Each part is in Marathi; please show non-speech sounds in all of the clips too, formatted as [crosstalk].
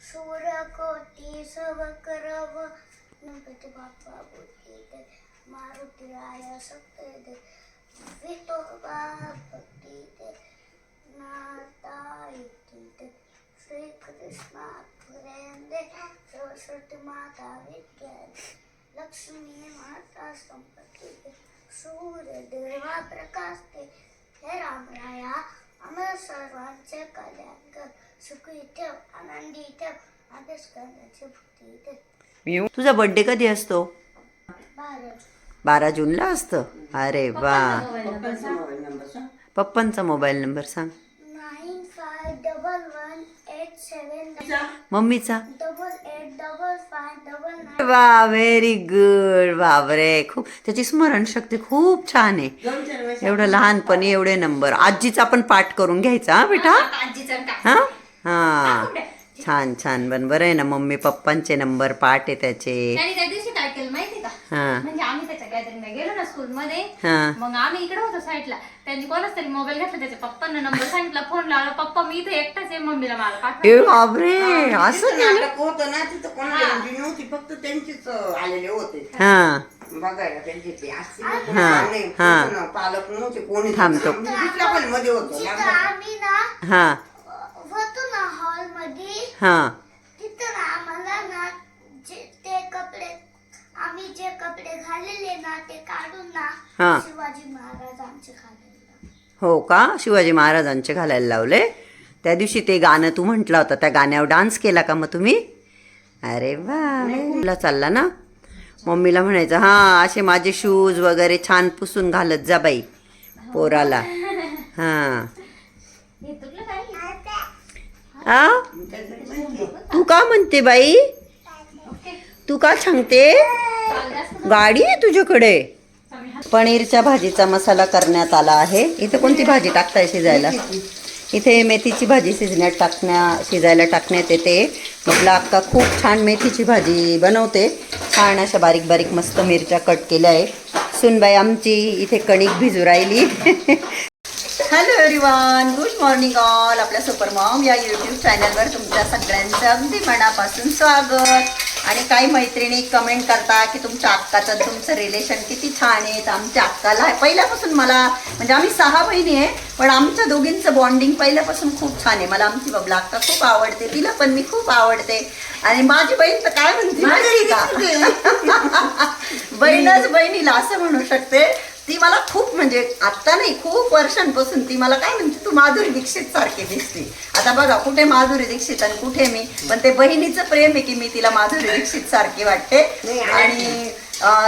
सूर्यकोटी सवकरव गणपती बाप्पा बुद्धी दे मारुती राया सत्य दे विठोबा भक्ती दे नाता युक्ती दे श्री कृष्णा प्रेम दे सरस्वती माता विद्या दे लक्ष्मी माता संपत्ती दे सूर्य देवा प्रकाश दे हे रामराया आम्हाला सर्वांचे कल्याण कर। सुखी आनंदी येऊ तुझा बर्थडे कधी असतो? भारत बारा जूनला असतं? अरे वा. पप्पांचा मोबाईल नंबर सांग. Nine five double one eight seven मम्मीचा? Double eight double five double nine. वा व्हेरी गुड बापरे खूप. त्याची स्मरणशक्ती खूप छान आहे. एवढं लहानपणी एवढे नंबर आजीचा पण पाठ करून घ्यायचा हा बेटा? हा? हा. छान छान. पण बरं आहे ना मम्मी पप्पांचे नंबर पाठ आहे त्याचे. त्याने त्या दिवशी काय केलं माहिती का? हा. म्हणजे आम्ही त्याच्या गॅदरिंगला गेलो ना स्कूल मध्ये हा. मग आम्ही इकडे होतो साईडला त्यांनी कोणाच तरी मोबाईल घेतला त्याच्या पप्पांना नंबर सांगितला फोन लावला. पप्पा मी इथे एकटाच आहे मम्मीला मला पाठव ए बापरे असं झालं नाटक होतं ना तिथं कोणाला एंट्री नव्हती फक्त त्यांचीच अं, आलेले होते. हा. बघायला त्यांची ते. असतील ना, हा, नाही, हा. पूर्ण पालक नव्हते कोणी थांबतो. दुसऱ्या होतो. आम्ही ना हा. होतो मध्ये हा. तिथं ना आम्हाला ना जे ते कपडे आम्ही जे कपडे घालेले ना ते काढून ना हा. शिवाजी महाराजांचे घालेले हो का? शिवाजी महाराजांचे घालायला लावले? त्या दिवशी ते गाणं तू म्हटलं होतं त्या गाण्यावर डान्स केला का मग तुम्ही? अरे वा तुला चालला ना. मम्मीला म्हणायचं हा असे माझे शूज वगैरे छान पुसून घालत जा बाई पोराला. [laughs] हा. हे तुला काय आ तू का म्हणते बाई? तू का सांगते? गाडी आहे तुझ्याकडे. पनीरच्या भाजीचा मसाला करण्यात आला आहे. इथे कोणती भाजी टाकताय शिजायला? इथे मेथीची भाजी शिजण्यात टाकण्या शिजायला टाकण्यात येते. म्हटलं अक्का खूप छान मेथीची भाजी बनवते. छान अशा बारीक बारीक मस्त मिरच्या कट केल्या आहे सुनबाई आमची इथे कणिक भिजू राहिली. [laughs] Hello everyone good morning all आपल्या सुपर मॉम या यूट्यूब चॅनलवर तुमच्या सगळ्यांचं अगदी मनापासून स्वागत. आणि काही मैत्रिणी कमेंट करता की तुमच्या अक्काचं तुमचं रिलेशन किती छान आहे. तर आमच्या अक्काला पहिल्यापासून मला म्हणजे आम्ही सहा बहिणी आहे पण आमच्या दोघींचं बॉन्डिंग पहिल्यापासून खूप छान आहे. मला आमची बबला अक्का खूप आवडते तिला पण मी खूप आवडते. आणि माझी बहीण तर काय म्हणते [laughs] बहीणच बहिणीला असं म्हणू शकते ती मला खूप म्हणजे आत्ता नाही खूप वर्षांपासून ती मला काय म्हणते तू माधुरी दीक्षित सारखी दिसते. आता बघा कुठे माधुरी दीक्षित आणि कुठे मी? पण ते बहिणीचं प्रेम आहे की मी तिला माधुरी दीक्षित सारखी वाटते. आणि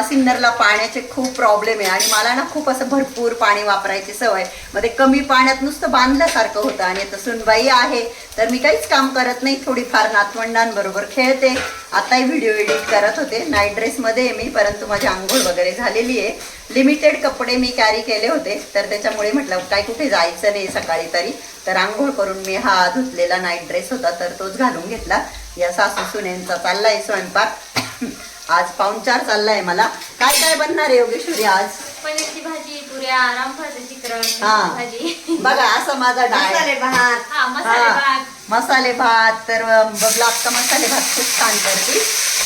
सिन्नरला पाण्याचे खूप प्रॉब्लेम आहे. आणि मला ना खूप असं भरपूर पाणी वापरायची सवय. मग ते कमी पाण्यात नुसतं बांधल्यासारखं होतं. आणि आता सुनबाई आहे तर मी काहीच काम करत नाही. थोडीफार नातवंडांबरोबर खेळते. आताही व्हिडिओ एडिट करत होते. नाईट ड्रेसमध्ये मी परंतु माझी आंघोळ वगैरे झालेली आहे. लिमिटेड कपडे मी कॅरी केले होते तर त्याच्यामुळे म्हटलं काय कुठे जायचं नाही सकाळी तरी. तर आंघोळ करून मी हा धुतलेला नाईट ड्रेस होता तर तोच घालून घेतला. या सासू सुनेंचा चाललाय स्वयंपाक. [laughs] आज पाहुणचार चाललाय मला. काय काय बनणार आहे योगेश्वरी आज? पनीरची भाजी पुऱ्या रामफळाचं हा. भाजी. [laughs] बघा असं माझा डाळ मसाले भात. हा मसाले भात. मसाले भात तर बबला अक्का मसाले भात खूप छान करते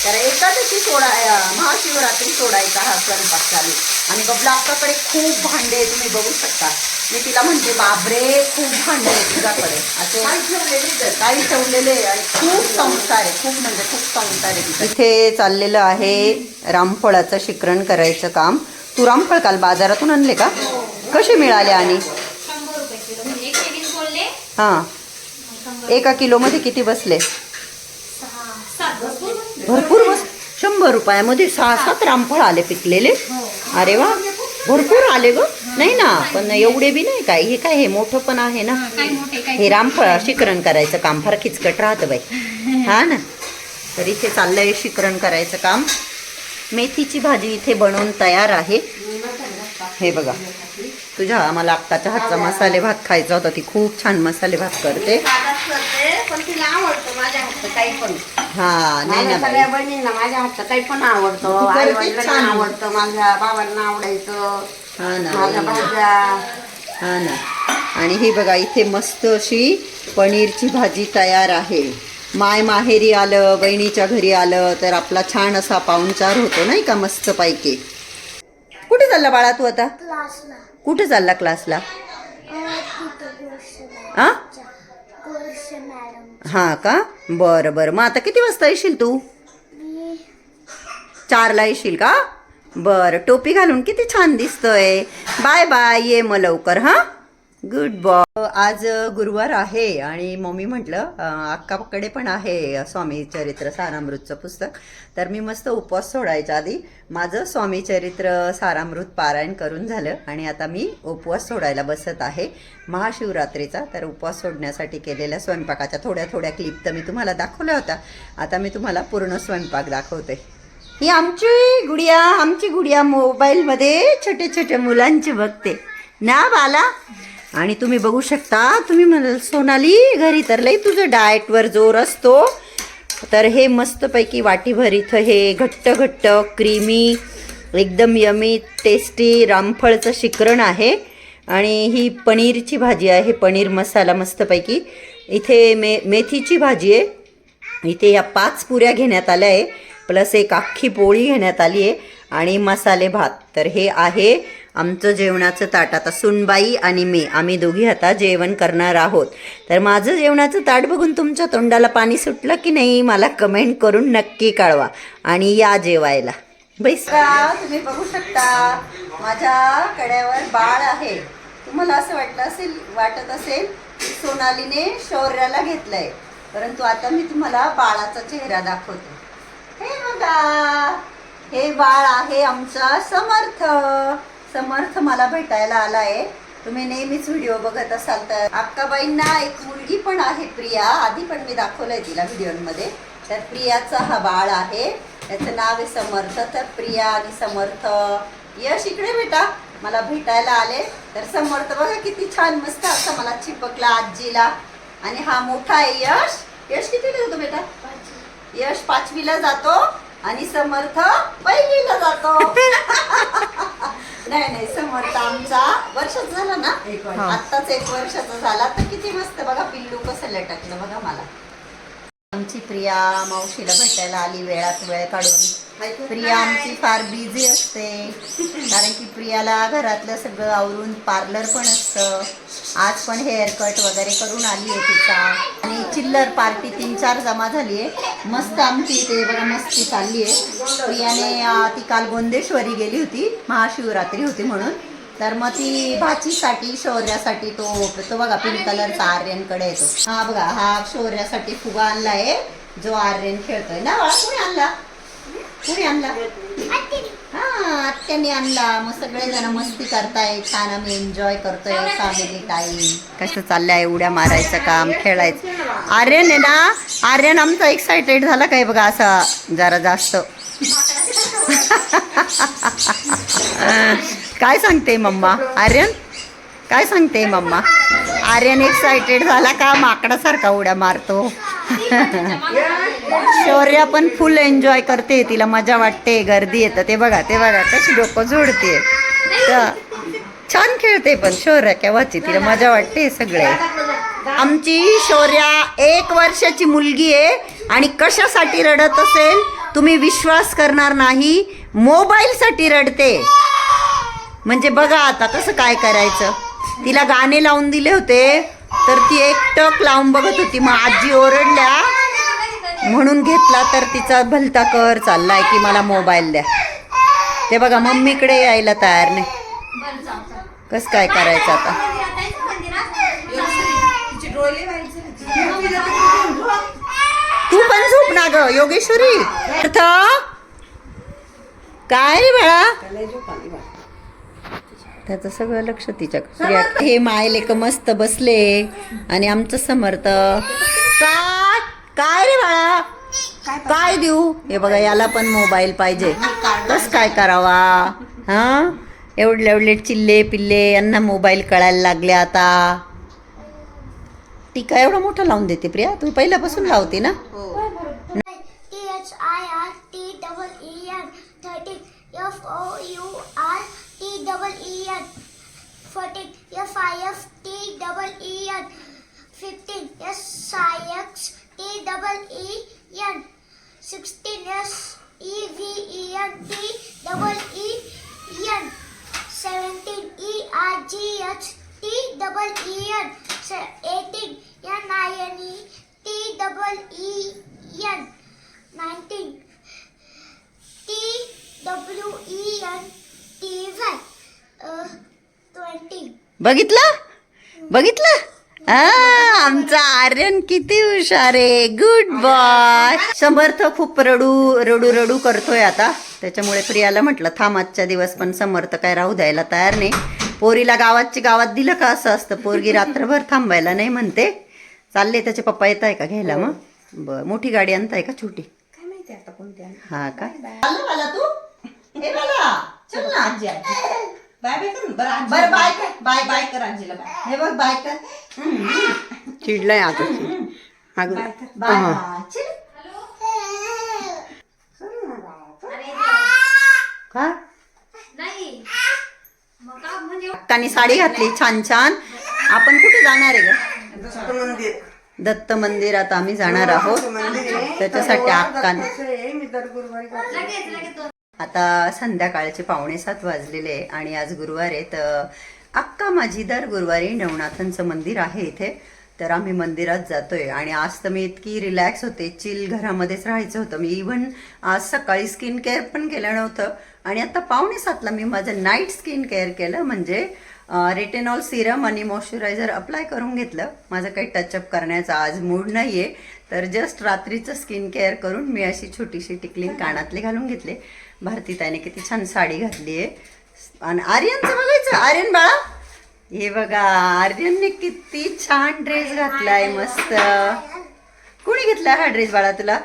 तर एकादशी सोडा महाशिवरात्री सोडायचा हा स्वयंपाक चालू. आणि बबला अक्काकडे खूप भांडे तुम्ही बघू शकता. मी तिला म्हणते बापरे खूप भांडे तुझ्याकडे. असे काही ठेवलेले आहे आणि खूप संसार आहे खूप म्हणजे खूप संसार आहे तिचा. इथे चाललेलं आहे रामफळाचं शिकरण करायचं काम. तू रामफळ काल बाजारातून आणले का? कसे मिळाले आणि? म्हणजे हां. एका किलोमध्ये किती बसले? भरपूर भरपूर बस शंभर रुपयामध्ये सहा सात रामफळ आले पिकलेले. अरे वा भरपूर आले ग. नाही ना पण एवढे बी नाही काय. हे काय हे मोठं पण आहे ना. हे रामफळ शिकरण करायचं काम. फार किचकट राहतं बाई. [laughs] हा ना. तर इथे चाललंय शिकरण करायचं काम. मेथीची भाजी इथे बनवून तयार आहे. हे बघा. तुझ्या मला अक्काच्या हातचा मसाले भात खायचा होता ती खूप छान मसाले भात करते. पण तिला आवडतं माझ्या हातचं काही पण. हा नाही ना सगळ्या बहिणींना माझ्या हातचं काही पण आवडतं आई छान. आवडतं माझ्या बाबांना आवडायचं हा ना. माझ्या भाज्या. हा ना. आणि ही बघा इथे मस्त अशी पनीरची भाजी तयार आहे. माय माहेरी आलं बहिणीच्या घरी आलं तर आपला छान असा पाहुणचार होतो नाही का मस्त पैकी. कुठे चालला बाळा तू आता? क्लासला. कुठे चालला क्लासला? आ? हा का? बरं बरं. मग आता किती वाजता येशील तू? चारला येशील का? बरं. टोपी घालून किती छान दिसतोय. Bye bye. ये मग लवकर हां? गुड बॉय आज गुरुवार आहे आणि मम्मी म्हटलं अक्काकडे पण आहे स्वामी चरित्र सारामृतचं पुस्तक. तर मी मस्त उपवास सोडायच्या आधी माझं स्वामी चरित्र सारामृत पारायण करून झालं आणि आता मी उपवास सोडायला बसत आहे. महाशिवरात्रीचा तर उपवास सोडण्यासाठी केलेल्या स्वयंपाकाच्या थोड्या थोड्या क्लिप तर मी तुम्हाला दाखवल्या होत्या. आता मी तुम्हाला पूर्ण स्वयंपाक दाखवते. ही आमची गुडिया आमची गुडिया मोबाईलमध्ये छोटे छोटे मुलांची बघते. ना बाला? आणि तुम्ही बघू शकता तुम्ही म्हणाल सोनाली घरी तर लई तुझं डाएटवर जोर असतो. तर हे मस्तपैकी वाटीभर इथं हे घट्ट घट्ट क्रीमी एकदम यमी टेस्टी रामफळचं शिकरण आहे. आणि ही पनीरची भाजी आहे पनीर मसाला मस्तपैकी. इथे मे मेथीची भाजी आहे. इथे या पाच पुऱ्या घेण्यात आल्या आहे प्लस एक अख्खी पोळी घेण्यात आली आहे. आणि मसाले भात. तर हे आहे आमचं जेवणाचं ताट. आता सुनबाई आणि मी आम्ही दोघी आता जेवण करणार आहोत. तर माझं जेवणाचं ताट बघून तुमच्या तोंडाला पाणी सुटलं की नाही मला कमेंट करून नक्की कळवा. आणि या जेवायला. बैसा तुम्ही बघू शकता माझ्या कड्यावर बाळ आहे. तुम्हाला असं वाटलं असेल वाटत असेल की सोनालीने शौर्याला घेतलंय. परंतु आता मी तुम्हाला बाळाचा चेहरा दाखवते. हे बघा. हे बाळ आहे आमचा समर्थ. समर्थ मला भेटायला आला आहे तुम्ही नेहमीच व्हिडिओ बघत असाल तर. अक्काबाईंना एक मुलगी पण आहे प्रिया. आधी पण मी दाखवलंय तिला व्हिडिओमध्ये. तर प्रियाचा हा बाळ आहे. त्याचं नाव आहे समर्थ. तर प्रिया आणि समर्थ यश इकडे बेटा मला भेटायला आले. तर समर्थ बघा किती छान मस्त असं मला चिपकला आजीला. आणि हा मोठा आहे यश. यश किती जातो बेटा? यश पाचवीला जातो. आणि समर्थ पहिलीला जातो. [laughs] नाही नाही समर्थ आमचा वर्षाचा झाला ना? एक आत्ताच एक वर्षाचा झाला. तर किती मस्त बघा पिल्लू कसं लटकलं बघा मला. आमची प्रिया मावशीला भेटायला आली वेळात वेळ काढून. प्रिया आमची फार बिझी असते. कारण की प्रियाला घरातलं सगळं आवरून पार्लर पण असतं. आज पण हेअर कट वगैरे करून आली आहे तिचा. आणि चिल्लर पार्टी तीन चार जमा झाली आहे मस्त आमची इथे बघा मस्ती चालली आहे. प्रियाने ती काल गोंदेश्वरी गेली होती. महाशिवरात्री होती म्हणून. तर मग ती भाचीसाठी शौर्यासाठी तो तो बघा पिंक कलरचा आर्यनकडे येतो. हा बघा हा शौर्यासाठी फुगा आणला आहे जो आर्यन खेळतोय. ना कुणी आणला. कुणी आणला. हा आत्याने आणला. मग सगळेजण मस्ती करताय छान आम्ही एन्जॉय करतोय फॅमिली टाईम कसं चाललंय उड्या मारायचं काम खेळायचं. आर्यन आहे ना आर्यन आमचा एक्सायटेड झाला काय बघा असा जरा जास्त. काय सांगते मम्मा? आर्यन? काय सांगते मम्मा? आर्यन एक्सायटेड झाला का? माकडासारखा उड्या मारतो. शौर्य पण फुल एन्जॉय करते तिला मजा वाटते गर्दी येतं ते बघा ते बघा कशी डोकं जोडते. तर छान खेळते पण शौर्या केव्हाची? तिला मजा वाटते सगळे. आमची शौर्या एक वर्षाची मुलगी आहे आणि कशासाठी रडत असेल तुम्ही विश्वास करणार नाही मोबाईलसाठी रडते. म्हणजे बघा आता कसं काय करायचं. तिला गाणे लावून दिले होते. तर ती एकटक लावून बघत होती. मग आजी ओरडल्या म्हणून घेतला तर तिचा भलता कर चाललाय की मला मोबाईल द्या. ते बघा मम्मीकडे यायला तयार नाही. कसं काय करायचं आता? तू पण झोप ना ग योगेश्वरी. अर्थ? काय रे बाळा? त्याचं सगळं लक्ष तिच्या हे मायलेक मस्त बसले. आणि आमचं समर्थ. काय काय रे बाळा? काय देऊ? हे बघा याला पण मोबाईल पाहिजे. कस काय करावा? हा? एवढले एवढले चिल्ले पिल्ले यांना मोबाईल कळायला लागले आता. टीका एवढा मोठा लावून देते प्रिया. तू पहिल्यापासून लावते ना? T H I R T double E N thirteen F O U R T double E N. Fourteen, F I F T double E N. Fifteen, S I X T double E N. Sixteen, S E V E N T double E N. Seventeen, E R G H T double E N. Eighteen, N I N E T double E N. Nineteen, T W E N T Y. बघितलं? बघितलं? आ, आमचा आर्यन किती हुशार आहे. गुड बॉय समर्थ खूप रडू रडू रडू करतोय आता. त्याच्यामुळे प्रियाला म्हटलं थांब आजच्या दिवस पण समर्थ काय राहू द्यायला तयार नाही. पोरीला गावाची गावात दिलं का असं असतं? पोरगी रात्रभर थांबायला नाही म्हणते. चालले त्याचे पप्पा येत आहे का घ्यायला मग? बर मोठी गाडी आणताय का छोटी? काय माहिती आता कोणती आहे हा का? तू. हे चल ना आजी आजी. बाय बाय कर बरं आजी. बरं बाय कर बाय बाय कर आजीला बाय. हे बघ बाय कर. चिडलाय आता बाय कर. Bye bye. चल का? नाही. मग का म्हणजे साडी घातली छान छान. आपण कुठे जाणार आहे ग? दत्त मंदिर. दत्त मंदिरात आम्ही जाणार आहोत. मंदिर आहे. त्याच्यासाठी अक्काने कसं आहे मी दर गुरुवारी जाते. आता संध्याकाळचे पावणे सात वाजलेले आहे आणि आज गुरुवार आहे तर अक्का माझी दर गुरुवारी नवनाथांचं मंदिर आहे इथे. तर आम्ही मंदिरात जातोय आणि आज तर मी इतकी रिलॅक्स होते चिल घरामध्येच राहायचं होतं. मी इव्हन आज सकाळी स्किन केअर पण केलं नव्हतं. आणि आता पावणे सातला मी माझं नाईट स्किन केअर केलं म्हणजे रेटेनॉल सिरम आणि मॉइश्चरायझर अप्लाय करून घेतलं. माझं काही टचअप करण्याचा आज मूड नाही आहे तर जस्ट रात्रीचं स्किन केअर करून मी अशी छोटीशी टिकलिंग कानातली घालून घेतले. भारतीताईने किती छान साडी घातली आहे. आणि आर्यनचं बघायचं आर्यन बाळा. हे बघा आर्यनने किती छान ड्रेस घातलाय मस्त. कोणी घेतलाय हा ड्रेस बाळा तुला?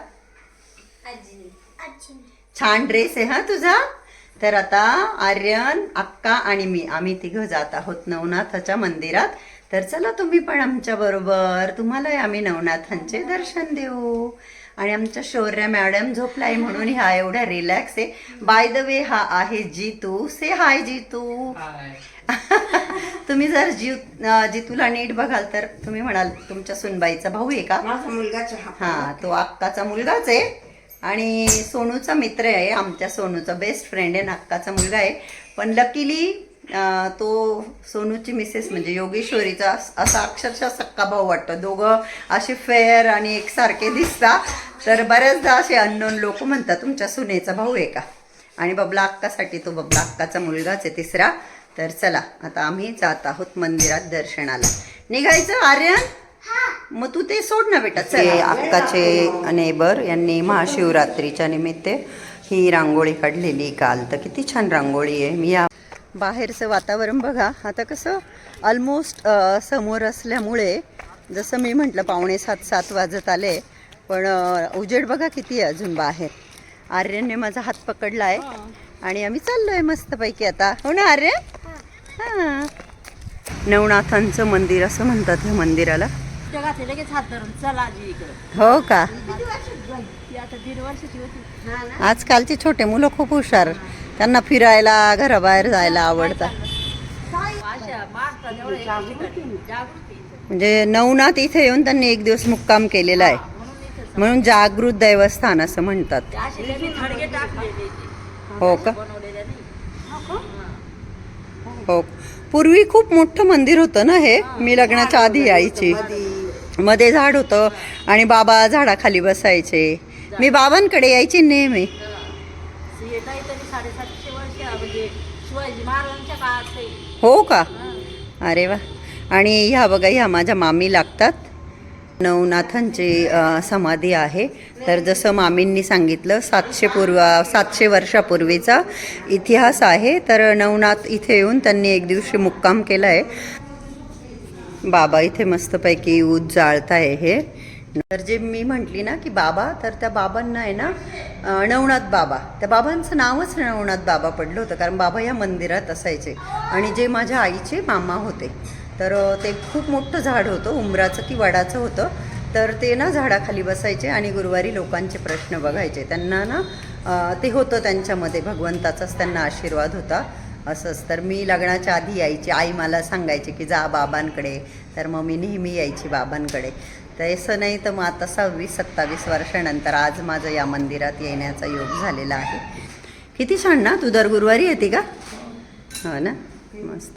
छान ड्रेस आहे हा तुझा. तर आता आर्यन अक्का आणि मी आम्ही तिघं जात आहोत नवनाथाच्या मंदिरात. तर चला तुम्ही पण आमच्या बरोबर तुम्हालाही आम्ही नवनाथांचे दर्शन देऊ. आणि आमच्या शौर्य मॅडम झोपलाय म्हणून ह्या एवढ्या रिलॅक्स आहे. बाय द वे हा आहे जितू. से हाय जितू. तुम्ही जर जीव जितूला नीट बघाल तर तुम्ही म्हणाल तुमच्या सुनबाईचा भाऊ आहे का? मुलगाच हा. हा तो अक्काचा मुलगाच आहे. आणि सोनूचा मित्र आहे आमच्या सोनूचा बेस्ट फ्रेंड आहे अक्काचा मुलगा आहे. पण लकीली तो सोनूची मिसेस म्हणजे योगेश्वरीचा असा अक्षरशः सक्का भाऊ वाटतो. दोघं असे फेअर आणि एकसारखे दिसता तर बऱ्याचदा असे अननोन लोक म्हणतात तुमच्या सुनेचा भाऊ आहे का? आणि बबला अक्कासाठी तो बबला अक्काचा मुलगाच आहे तिसरा. तर चला आता आम्ही जात आहोत मंदिरात दर्शनाला. निघायचं आर्यन? मग तू ते सोड ना बेटा चल. अक्काचे नेबर यांनी महाशिवरात्रीच्या निमित्त ही रांगोळी काढलेली. काल तर किती छान रांगोळी आहे. मी या बाहेरचं वातावरण बघा. आता कसं ऑलमोस्ट समोर असल्यामुळे जसं मी म्हटलं पावणे सात सात वाजत आले पण उजेड बघा किती आहे अजून बाहेर. आर्यनने माझा हात पकडला आहे आणि आम्ही चाललोय मस्तपैकी आता. हो ना आर्यन हां. नवनाथांचं मंदिर असं म्हणतात ह्या मंदिराला. हो का? आजकालची छोटे मुलं खूप हुशार. त्यांना फिरायला घराबाहेर जायला आवडतात म्हणजे नवनाथ इथे येऊन त्यांनी एक दिवस मुक्काम केलेला आहे. म्हणून जागृत देवस्थान असं म्हणतात. हो का? हो. पूर्वी खूप मोठं मंदिर होतं ना हे? मी लग्नाच्या आधी यायची. मध्ये झाड होतं आणि बाबा झाडाखाली बसायचे. मी बाबांकडे यायची नेहमी. साडेसातशे वर्ष म्हणजे शिवाजी महाराजांच्या काळात ते हो का? अरे वा. आणि ह्या बघा ह्या माझ्या मामी लागतात. नवनाथांची अ, समाधी आहे. तर जसं मामींनी सांगितलं सातशे पूर्व सातशे वर्षापूर्वीचा इतिहास आहे. तर नवनाथ इथे येऊन त्यांनी एक दिवशी मुक्काम केला आहे बाबा इथे मस्तपैकी ऊद जाळताय हे. तर जे मी म्हटली ना की बाबा तर त्या बाबांना आहे ना नवनाथ बाबा. त्या बाबांचं नावच नवनाथ बाबा पडलं होतं कारण बाबा या मंदिरात असायचे. आणि जे माझ्या आईचे मामा होते. तर ते खूप मोठं झाड होतं उमराचं की वडाचं होतं. तर ते ना झाडाखाली बसायचे आणि गुरुवारी लोकांचे प्रश्न बघायचे. त्यांना ना ते होतं त्यांच्यामध्ये भगवंताचाच त्यांना आशीर्वाद होता. असंच. तर मी लग्नाच्या आधी यायची. आई मला सांगायची की जा बाबांकडे. तर मग मी नेहमी यायची बाबांकडे. तर असं नाही तर मग आता सव्वीस सत्तावीस वर्षानंतर आज माझं या मंदिरात येण्याचा योग झालेला आहे. किती छान ना तू दर गुरुवारी येते का? हो ना? मस्त.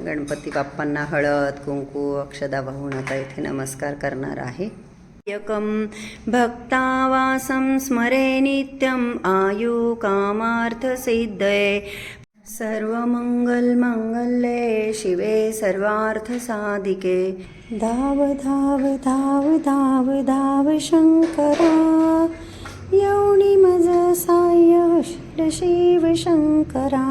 गणपती बाप्पांना हळद कुंकू अक्षदा वाहून आता इथे नमस्कार करणार आहे. एकं भक्तावासं स्मरे नित्यम् आयुकामार्थसिद्धये सर्वमङ्गलमङ्गल्ये शिवे सर्वार्थसाधिके। धाव धाव धाव धाव धाव शङ्करा यौनि मज साय शिव शङ्करा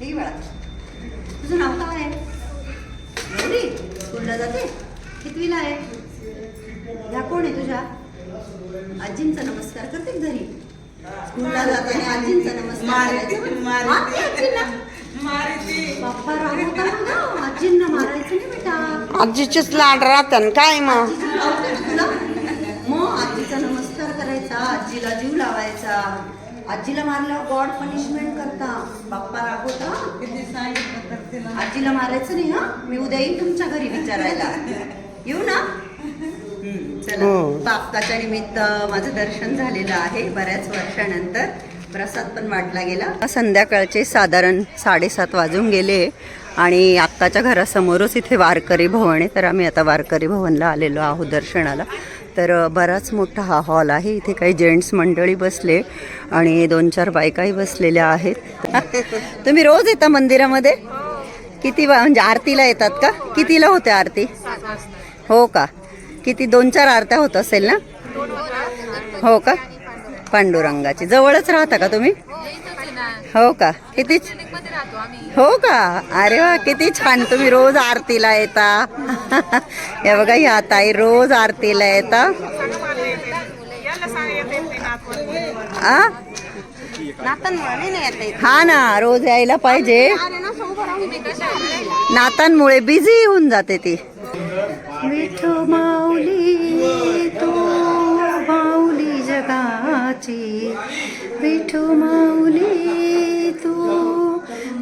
हे बाळा तुझं नाव काय आहे गौरी स्कूलला जाते कितवीला आहे ह्या कोण आहे तुझ्या आजींचा नमस्कार करते का घरी स्कूलला जाताना आजींचा नमस्कार करायचा. मारते आजींना? बाप्पा रागवता ना गं. आजींना मारायचं नाही बेटा आजीचेच लाड राहतात काय मग? मग आजीचा नमस्कार करायचा आजीला जीव लावायचा. आजीला मारल्यावर गॉड पनिशमेंट करता. बाप्पा रागवता. आजीला मारायचं नाही हा? मी उद्या येईन तुमच्या घरी विचारायला. येऊ ना? चला. हो. बाप्पाच्या निमित्त माझं दर्शन झालेलं आहे बऱ्याच वर्षानंतर. प्रसाद पण वाटला गेला. संध्याकाळचे साधारण साडेसात वाजून गेले. आणि आत्ताच्या घरासमोरच इथे वारकरी भवन आहे. तर आम्ही आता वारकरी भवनला आलेलो आहोत दर्शनाला. तर बराच मोठा हा हॉल आहे. इथे काही जेंट्स मंडळी बसले आणि दोन चार बायकाही बसलेल्या आहेत. [laughs] तुम्ही रोज येता मंदिरामध्ये? किती म्हणजे आरतीला येतात का? कितीला होते आरती? हो का? किती दोन चार आरत्या होत असेल ना? हो का? पांडुरंगाची. जवळच राहता का तुम्ही? हो का? किती हो का? अरे वा किती छान. तुम्ही रोज आरतीला येता. [laughs] हे बघा ह्या ताई रोज आरतीला येता. आ? हा ना रोज यायला पाहिजे. नातांमुळे बिझी होऊन जाते ती. विठू माऊली तू माऊली जगाची. विठू माऊली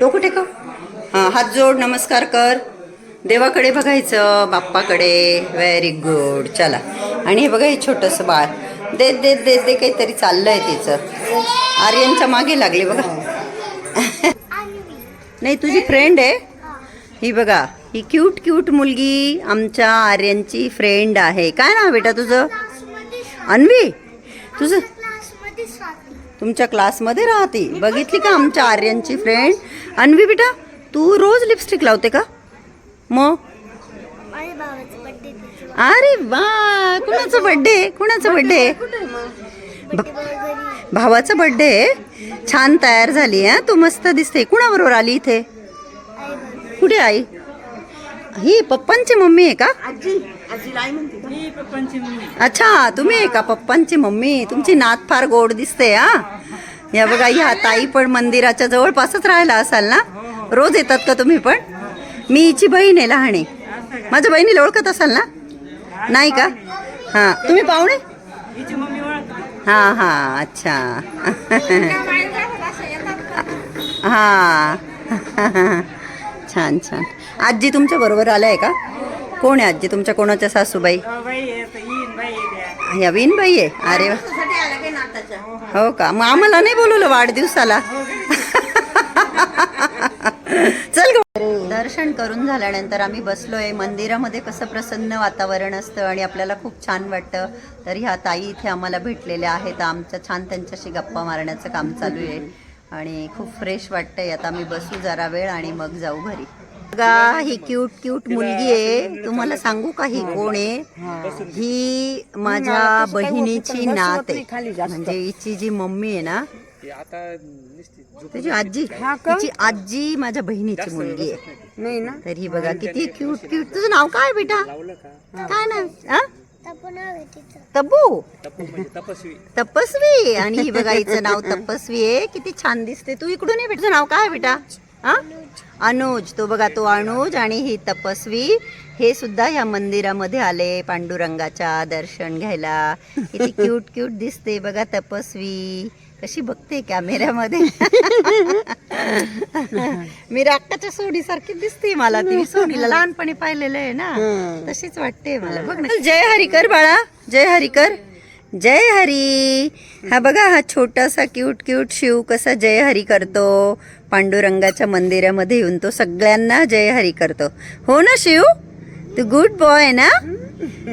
डोकं टेकव. हां हात जोड नमस्कार कर. देवाकडे बघायचं बाप्पाकडे. व्हेरी गुड चला. आणि हे बघा हे छोटंसं बाळ. दे दे दे दे काहीतरी चाललंय तिचं. आर्यनच्या मागे लागले बघा. अन्वी नाही तुझी फ्रेंड आहे? ही बघा ही क्यूट क्यूट मुलगी आमच्या आर्यनची फ्रेंड आहे. काय नाव बेटा तुझं? अन्वी? तुझं तुमच्या क्लासमध्ये राहते. बघितली का आमच्या आर्यनची फ्रेंड अन्वी बेटा तू रोज लिपस्टिक लावते का? मग बड्डे अरे वा कुणाचा बर्थडे कुणाचा बर्थडे भावाचा बर्थडे छान तयार झाली आहे तू मस्त दिसते. कुणाबरोबर आली इथे? कुठे आई? ही पप्पांची मम्मी आहे का? अच्छा तुम्ही आहे का पप्पांची मम्मी? तुमची नात फार गोड दिसते हा? या बघा ह्या ताई पण मंदिराच्या जवळपासच राहायला असाल ना? रोज येतात का तुम्ही पण? मी हिची बहीण आहे लहान आहे. माझ्या बहिणीला ओळखत असाल ना? नाही का? हां तुम्ही पाहुणे? हां हां अच्छा. [laughs] हां. [laughs] छान छान. आजी तुमच्या बरोबर आलाय का? कोण आहे आजी? तुमच्या कोणाच्या सासूबाई? या विनबाई आहे? अरे हो का? मग आम्हाला नाही बोलवलं वाढदिवसाला? चल. दर्शन करून झाल्यानंतर आम्ही बसलोय. मंदिरामध्ये कसं प्रसन्न वातावरण असतं आणि आपल्याला खूप छान वाटतं. तर ह्या ताई इथे आम्हाला भेटलेल्या आहेत. आमचं छान त्यांच्याशी गप्पा मारण्याचं काम चालू आहे. आणि खूप फ्रेश वाटतंय. आता आम्ही बसू जरा वेळ आणि मग जाऊ घरी. बघा ही क्यूट क्यूट मुलगी आहे. तुम्हाला सांगू का ही कोण आहे? ही माझ्या बहिणीची नात आहे. म्हणजे हिची जी मम्मी आहे ना तुझी आजी तिची आजी माझ्या बहिणीची मुलगी आहे. नाही ना? तर ही बघा किती क्यूट क्यूट तुझं नाव काय बेटा? काय तिचं तब्बू तपस्वी. आणि ही बघा हिचं नाव तपस्वी आहे. किती छान दिसते. तू इकडून ये बेटा. तुझं नाव काय बेटा? हा? अनुज तो बघा तो अनुज आणि ही तपस्वी हे सुद्धा ह्या मंदिरामध्ये आले पांडुरंगाच्या दर्शन घ्यायला. किती [laughs] क्यूट क्यूट दिसते बघा तपस्वी. कशी बघते कॅमेऱ्यामध्ये [laughs] मी राक्काच्या सोडीसारखी दिसते मला ती [laughs] सोडीला लहानपणी पाहिलेलं आहे ना. तशीच वाटते मला. बघ ना. जय हरिकर बाळा जय हरिकर. जय हरी. हा बघा हा छोटासा क्यूट क्यूट शिव कसा जय हरी करतो. पांडुरंगाच्या मंदिरामध्ये येऊन तो सगळ्यांना जय हरी करतो. हो ना शिव? तू गुड बॉय ना?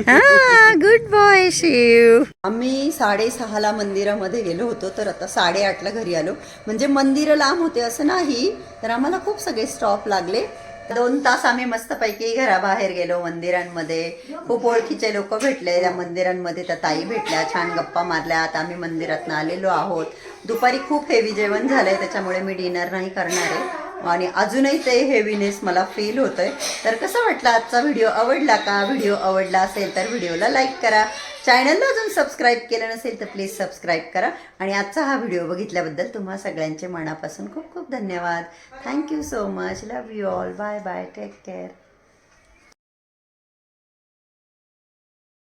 हा गुड बॉय शिव. आम्ही साडेसहाला मंदिरामध्ये गेलो होतो तर आता साडेआठला घरी आलो. म्हणजे मंदिरं लांब होते असं नाही तर आम्हाला खूप सगळे स्टॉप लागले. दोन तास आम्ही मस्तपैकी घराबाहेर गेलो मंदिरांमध्ये. खूप ओळखीचे लोक भेटले. त्या मंदिरांमध्ये त्या ताई भेटल्या छान गप्पा मारल्या. आता आम्ही मंदिरातनं आलेलो आहोत. दुपारी खूप हेवी जेवण झालंय त्याच्यामुळे मी डिनर नाही करणार आहे. आणि अजूनही ते हेवीनेस मला फील होतोय. तर कसं वाटलं आजचा व्हिडिओ आवडला का? व्हिडिओ आवडला असेल तर व्हिडिओला लाईक करा. चॅनलला अजून सबस्क्राईब केलं नसेल तर प्लीज सबस्क्राईब करा. आणि आजचा हा व्हिडिओ बघितल्याबद्दल तुम्हा सगळ्यांचे मनापासून खूप खूप धन्यवाद. Thank you so much love you all bye bye take care